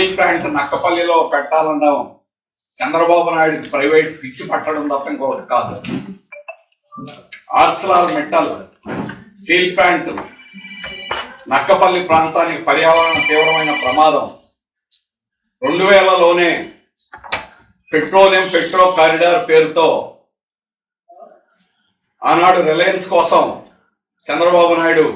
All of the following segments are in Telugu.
స్టీల్ ప్లాంట్ నక్కపల్లిలో పెట్టాలన్నాం చంద్రబాబు నాయుడు ప్రైవేట్ పిచ్చి పట్టడం తప్ప ఇంకొకటి కాదు. Arcelor metal steel plant Nakkapalli ప్రాంతానికి పర్యావరణ తీవ్రమైన ప్రమాదం. రెండు వేలలోనే పెట్రోలియం పెట్రో కారిడార్ పేరుతో ఆనాడు రిలయన్స్ కోసం చంద్రబాబు నాయుడు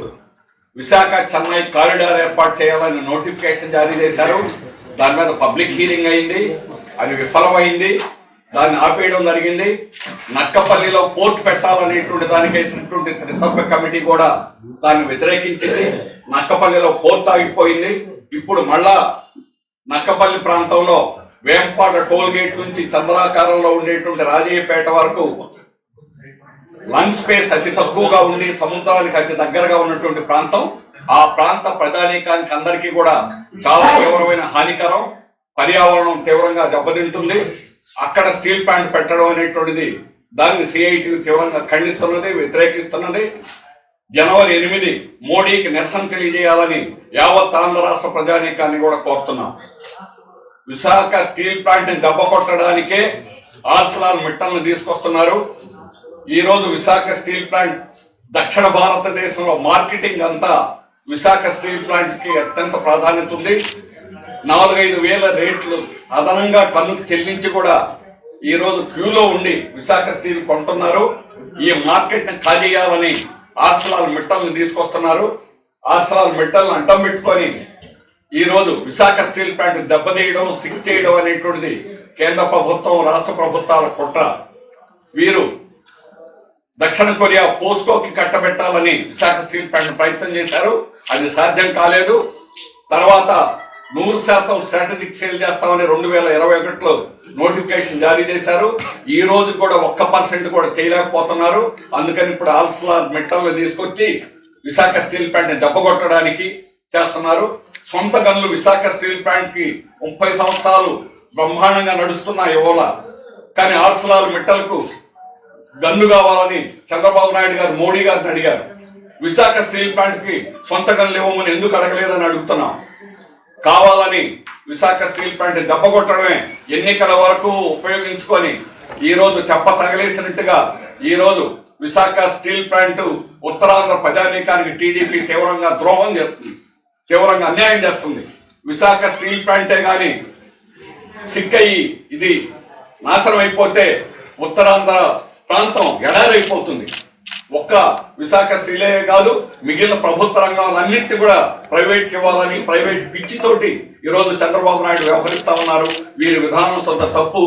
విశాఖ చెన్నై కారిడార్ ఏర్పాటు చేయాలని నోటిఫికేషన్ జారీ చేశారు. దాని మీద పబ్లిక్ హీరింగ్ అయింది. అది విఫలమైంది. దాన్ని ఆపేయడం జరిగింది. నక్కపల్లిలో పోర్ట్ పెట్టాలనేటువంటి దానికి వేసినటువంటి త్రిసభ్య కమిటీ కూడా దాన్ని వ్యతిరేకించింది. నక్కపల్లిలో పోర్ట్ ఆగిపోయింది. ఇప్పుడు మళ్ళా నక్కపల్లి ప్రాంతంలో వేంపాడ టోల్ గేట్ నుంచి చంద్రాకారంలో ఉండేటువంటి రాజయ్యపేట వరకు లంగ్ స్పేస్ అతి తక్కువగా ఉండి సముద్రానికి అతి దగ్గరగా ఉన్నటువంటి ప్రాంతం. ఆ ప్రాంత ప్రజానీకానికి అందరికీ కూడా చాలా తీవ్రమైన హానికరం పర్యావరణం తీవ్రంగా దెబ్బతింటుంది. అక్కడ స్టీల్ ప్లాంట్ పెట్టడం అనేటువంటిది దాన్ని సిఐటి తీవ్రంగా ఖండిస్తున్నది వ్యతిరేకిస్తున్నది. జనవరి ఎనిమిది మోడీకి నిరసన తెలియజేయాలని యావత్ ఆంధ్ర రాష్ట్ర ప్రజానీకాన్ని కూడా కోరుతున్నాం. విశాఖ స్టీల్ ప్లాంట్ని దెబ్బ కొట్టడానికే ఆర్సలాల్ మిట్టలను తీసుకొస్తున్నారు. ఈరోజు విశాఖ స్టీల్ ప్లాంట్ దక్షిణ భారతదేశంలో మార్కెటింగ్ అంతా విశాఖ స్టీల్ ప్లాంట్కి అత్యంత ప్రాధాన్యత ఉంది. నాలుగైదు వేల రేట్లు అదనంగా పన్నులు చెల్లించి కూడా ఈ రోజు క్యూలో ఉండి విశాఖ స్టీల్ కొంటున్నారు. ఈ మార్కెట్ని చేయాలని ఆర్సలాల్ మిట్టల్ని తీసుకొస్తున్నారు. ఆర్సలాల్ మిట్టల్ని అడ్డం పెట్టుకొని ఈరోజు విశాఖ స్టీల్ ప్లాంట్ దెబ్బతీయడం సిక్ చేయడం అనేటువంటిది కేంద్ర ప్రభుత్వం రాష్ట్ర ప్రభుత్వాల కుట్ర. వీరు దక్షిణ కొరియా పోస్కోకి కట్టబెట్టాలని విశాఖ స్టీల్ ప్లాంట్ ప్రయత్నం చేశారు. అది సాధ్యం కాలేదు. తర్వాత నూరు శాతం స్ట్రాటజిక్ సేల్ చేస్తామని రెండు వేల ఇరవై ఒకటిలో నోటిఫికేషన్ జారీ చేశారు. ఈ రోజు కూడా ఒక్క పర్సెంట్ కూడా చేయలేకపోతున్నారు. అందుకని ఇప్పుడు ఆల్స్లా మెట్టల్ని తీసుకొచ్చి విశాఖ స్టీల్ ప్లాంట్ని దెబ్బగొట్టడానికి చేస్తున్నారు. సొంత గనులు విశాఖ స్టీల్ ప్లాంట్కి ముప్పై సంవత్సరాలు బ్రహ్మాండంగా నడుస్తున్న యువల కానీ ఆల్స్లాల్ మిట్టల్కు గన్ను కావాలని చంద్రబాబు నాయుడు గారు మోడీ గారిని అడిగారు. విశాఖ స్టీల్ ప్లాంట్కి సొంత గన్లు ఇవ్వమని ఎందుకు అడగలేదని అడుగుతున్నాం. కావాలని విశాఖ స్టీల్ ప్లాంట్ దెబ్బ కొట్టడమే ఎన్నికల వరకు ఉపయోగించుకొని ఈ రోజు తెప్ప తగలేసినట్టుగా ఈరోజు విశాఖ స్టీల్ ప్లాంట్ ఉత్తరాంధ్ర ప్రజానీకానికి టీడీపీ తీవ్రంగా ద్రోహం చేస్తుంది. తీవ్రంగా అన్యాయం చేస్తుంది. విశాఖ స్టీల్ ప్లాంటే కానీ సిక్కయి ఇది నాశనం అయిపోతే ఉత్తరాంధ్ర ప్రాంతం ఎడారైపోతుంది. ఒక్క విశాఖ శ్రీలయ కాదు మిగిలిన ప్రభుత్వ రంగాలన్నింటినీ కూడా ప్రైవేట్కి ఇవ్వాలని ప్రైవేట్ పిచ్చితోటి ఈరోజు చంద్రబాబు నాయుడు వ్యవహరిస్తా ఉన్నారు. వీరి విధానం సొంత తప్పు.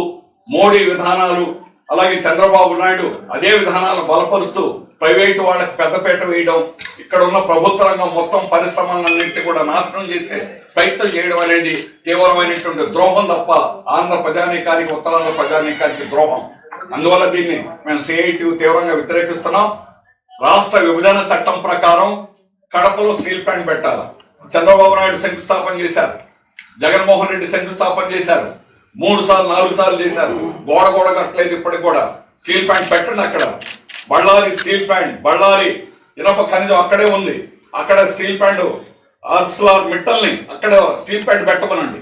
మోడీ విధానాలు అలాగే చంద్రబాబు నాయుడు అదే విధానాలు బలపరుస్తూ ప్రైవేటు వాళ్ళకి పెద్దపేట వేయడం ఇక్కడ ఉన్న ప్రభుత్వ రంగం మొత్తం పరిశ్రమలన్నింటినీ కూడా నాశనం చేసే ప్రయత్నం చేయడం అనేది తీవ్రమైనటువంటి ద్రోహం తప్ప ఆంధ్ర ప్రజానీకానికి ఉత్తరాంధ్ర ప్రజానీకానికి ద్రోహం. అందువల్ల దీన్ని మేము సిఐటి తీవ్రంగా వ్యతిరేకిస్తున్నాం. రాష్ట్ర విభజన చట్టం ప్రకారం కడపలో స్టీల్ ప్లాంట్ పెట్టాలి. చంద్రబాబు నాయుడు శంకుస్థాపన చేశారు. జగన్మోహన్ రెడ్డి శంకుస్థాపన చేశారు. మూడు సార్లు నాలుగు సార్లు చేశారు. గోడ గోడ కట్టలేదు ఇప్పటికి కూడా. స్టీల్ ప్లాంట్ పెట్టండి అక్కడ. Ballari steel plant Ballari. ఇనప ఖనిజం అక్కడే ఉంది. అక్కడ స్టీల్ ప్లాంట్ ఆర్స్లార్ మిట్టల్ని అక్కడ స్టీల్ ప్లాంట్ పెట్టమనండి.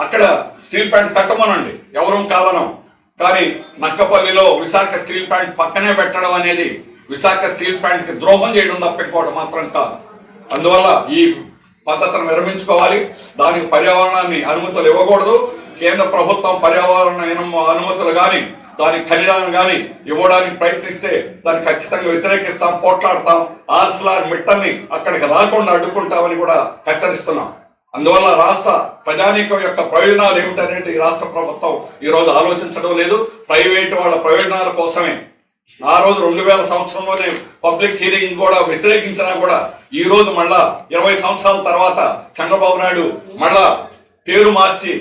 అక్కడ స్టీల్ ప్లాంట్ కట్టమనండి. ఎవరూ కాదనం. కానీ నక్కపల్లిలో విశాఖ స్టీల్ ప్లాంట్ పక్కనే పెట్టడం అనేది విశాఖ స్టీల్ ప్లాంట్కి ద్రోహం చేయడం తప్పించుకోవడం మాత్రం కాదు. అందువల్ల ఈ పద్ధతిని విరమించుకోవాలి. దానికి పర్యావరణాన్ని అనుమతులు ఇవ్వకూడదు. కేంద్ర ప్రభుత్వం పర్యావరణ అనుమతులు కానీ దాని ఖనిజాలను కానీ ఇవ్వడానికి ప్రయత్నిస్తే దాన్ని ఖచ్చితంగా వ్యతిరేకిస్తాం పోట్లాడతాం. ఆర్సలార్ మిట్టల్ని అక్కడికి రాకుండా అడ్డుకుంటామని కూడా హెచ్చరిస్తున్నాం. అందువల్ల రాష్ట్ర ప్రజానీకం యొక్క ప్రయోజనాలు ఏమిటనేది ఈ రాష్ట్ర ప్రభుత్వం ఈ రోజు ఆలోచించడం లేదు. ప్రైవేట్ వాళ్ళ ప్రయోజనాల కోసమే. ఆ రోజు రెండు వేల సంవత్సరంలోనే పబ్లిక్ హీరింగ్ కూడా వ్యతిరేకించినా కూడా ఈ రోజు మళ్ళా ఇరవై సంవత్సరాల తర్వాత చంద్రబాబు నాయుడు మళ్ళా పేరు మార్చి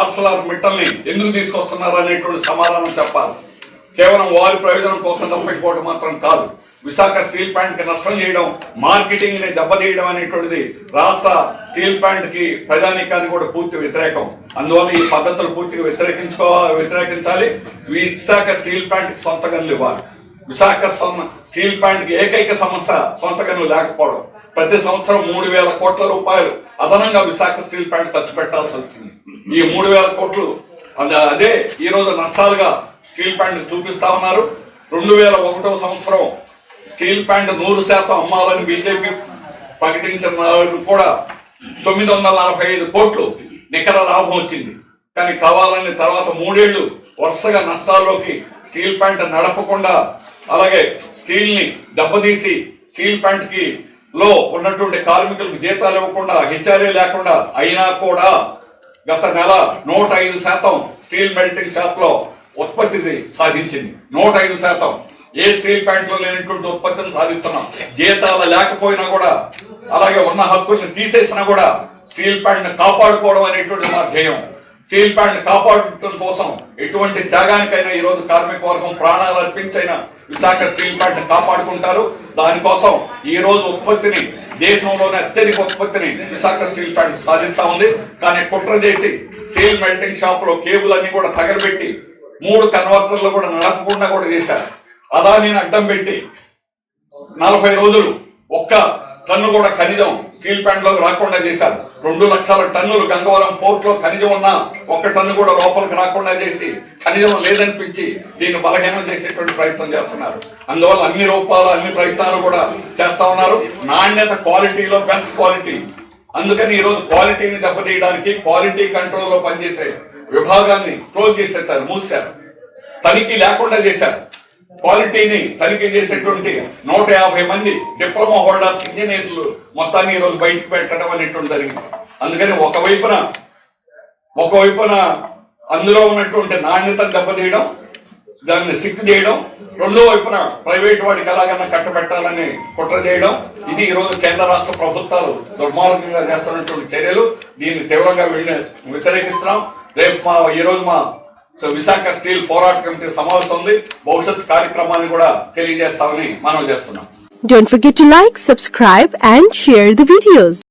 ఆర్సలార్ మిట్టల్ని ఎందుకు తీసుకొస్తున్నారు అనేటువంటి సమాధానం చెప్పాలి. కేవలం వారి ప్రయోజనం కోసం తప్ప మాత్రం కాదు. విశాఖ స్టీల్ ప్లాంట్కి నష్టం చేయడం మార్కెటింగ్ని దెబ్బతీయడం అనేటువంటిది రాష్ట్ర స్టీల్ ప్లాంట్కి ప్రజానీకానికి కూడా పూర్తి వ్యతిరేకం. అందువల్ల ఈ పద్ధతులు పూర్తిగా వ్యతిరేకించుకో వ్యతిరేకించాలి. విశాఖ స్టీల్ ప్లాంట్కి సొంత గనులు ఇవ్వాలి. విశాఖ స్టీల్ ప్లాంట్కి ఏకైక సమస్య సొంత గనులు లేకపోవడం. ప్రతి సంవత్సరం మూడు వేల కోట్ల రూపాయలు అదనంగా విశాఖ స్టీల్ ప్లాంట్ ఖర్చు పెట్టాల్సి వచ్చింది. ఈ మూడు వేల కోట్లు అదే ఈ రోజు నష్టాలుగా స్టీల్ ప్లాంట్ చూపిస్తా ఉన్నారు. రెండు వేల ఒకటో సంవత్సరం స్టీల్ ప్యాంట్ నూరు శాతం అమ్మాలని బీజేపీ ప్రకటించిన వాళ్ళు కూడా తొమ్మిది వందల నలభై ఐదు కోట్లు నికర లాభం వచ్చింది. కానీ కావాలని తర్వాత మూడేళ్ళు వరుసగా నష్టాల్లోకి స్టీల్ ప్యాంట్ నడపకుండా అలాగే స్టీల్ని దెబ్బతీసి స్టీల్ ప్యాంట్కి లో ఉన్నటువంటి కార్మికులకు జీతాలు ఇవ్వకుండా హెచ్ఆర్ఏ లేకుండా అయినా కూడా గత నెల నూట ఐదు శాతం స్టీల్ మెల్టింగ్ షాప్లో ఉత్పత్తి సాధించింది. నూట ఐదు శాతం. ఏ స్టీల్ ప్యాంట్లో లేనటువంటి ఉత్పత్తిని సాధిస్తున్నాం? జీతాలు లేకపోయినా కూడా అలాగే ఉన్న హక్కుల్ని తీసేసినా కూడా స్టీల్ ప్యాంట్ని కాపాడుకోవడం అనేటువంటి మా ధ్యేయం. స్టీల్ ప్యాంట్ని కాపాడటం కోసం ఎటువంటి త్యాగానికైనా ఈ రోజు కార్మిక వర్గం ప్రాణాలు అర్పించైనా విశాఖ స్టీల్ ప్యాంట్ని కాపాడుకుంటారు. దానికోసం ఈ రోజు ఉత్పత్తిని దేశంలోనే అత్యధిక ఉత్పత్తిని విశాఖ స్టీల్ ప్యాంట్ సాధిస్తా ఉంది. కానీ కుట్ర చేసి స్టీల్ మెల్టింగ్ షాప్లో కేబుల్ అన్ని కూడా తగలబెట్టి మూడు కన్వర్టర్లు కూడా నడపకుండా కూడా చేశారు. అదానిని అడ్డం పెట్టి నలభై రోజులు ఒక్క టన్ను కూడా ఖనిజం స్టీల్ ప్లాంట్లోకి రాకుండా చేశారు. రెండు లక్షల టన్నులు గంగవరం పోర్ట్లో ఖనిజం ఉన్న ఒక్క టన్ను కూడా లోపలికి రాకుండా చేసి ఖనిజం లేదనిపించి దీన్ని బలహీనం చేసేటువంటి ప్రయత్నం చేస్తున్నారు. అందువల్ల అన్ని రూపాలు అన్ని ప్రయత్నాలు కూడా చేస్తా ఉన్నారు. నాణ్యత క్వాలిటీలో బెస్ట్ క్వాలిటీ. అందుకని ఈరోజు క్వాలిటీని దెబ్బతీయడానికి క్వాలిటీ కంట్రోల్లో పనిచేసే విభాగాన్ని క్లోజ్ చేసేసారు మూసారు తనిఖీ లేకుండా చేశారు. క్వాలిటీని తనిఖీ చేసేటువంటి నూట యాభై మంది డిప్లొమా హోల్డర్స్ ఇంజనీర్లు మొత్తాన్ని ఈ రోజు బయటకు పెట్టడం అనేటువంటి జరిగింది. అందుకని ఒకవైపున ఒకవైపున అందులో ఉన్నటువంటి నాణ్యతను దెబ్బతీయడం దాన్ని సిక్ చేయడం రెండో వైపున ప్రైవేట్ వాడికి ఎలాగైనా కట్టబెట్టాలని కుట్ర చేయడం ఇది ఈరోజు కేంద్ర రాష్ట్ర ప్రభుత్వాలు దుర్మార్గంగా చేస్తున్నటువంటి చర్యలు. దీన్ని తీవ్రంగా వెళ్ళి వ్యతిరేకిస్తున్నాం. రేపు మా ఈరోజు మా సో విశాఖ స్టీల్ పోరాట కమిటీ సమావేశం ఉంది భవిష్యత్ కార్యక్రమాన్ని కూడా తెలియజేస్తామని మనం చేస్తున్నాం Don't forget to like, subscribe and share the videos.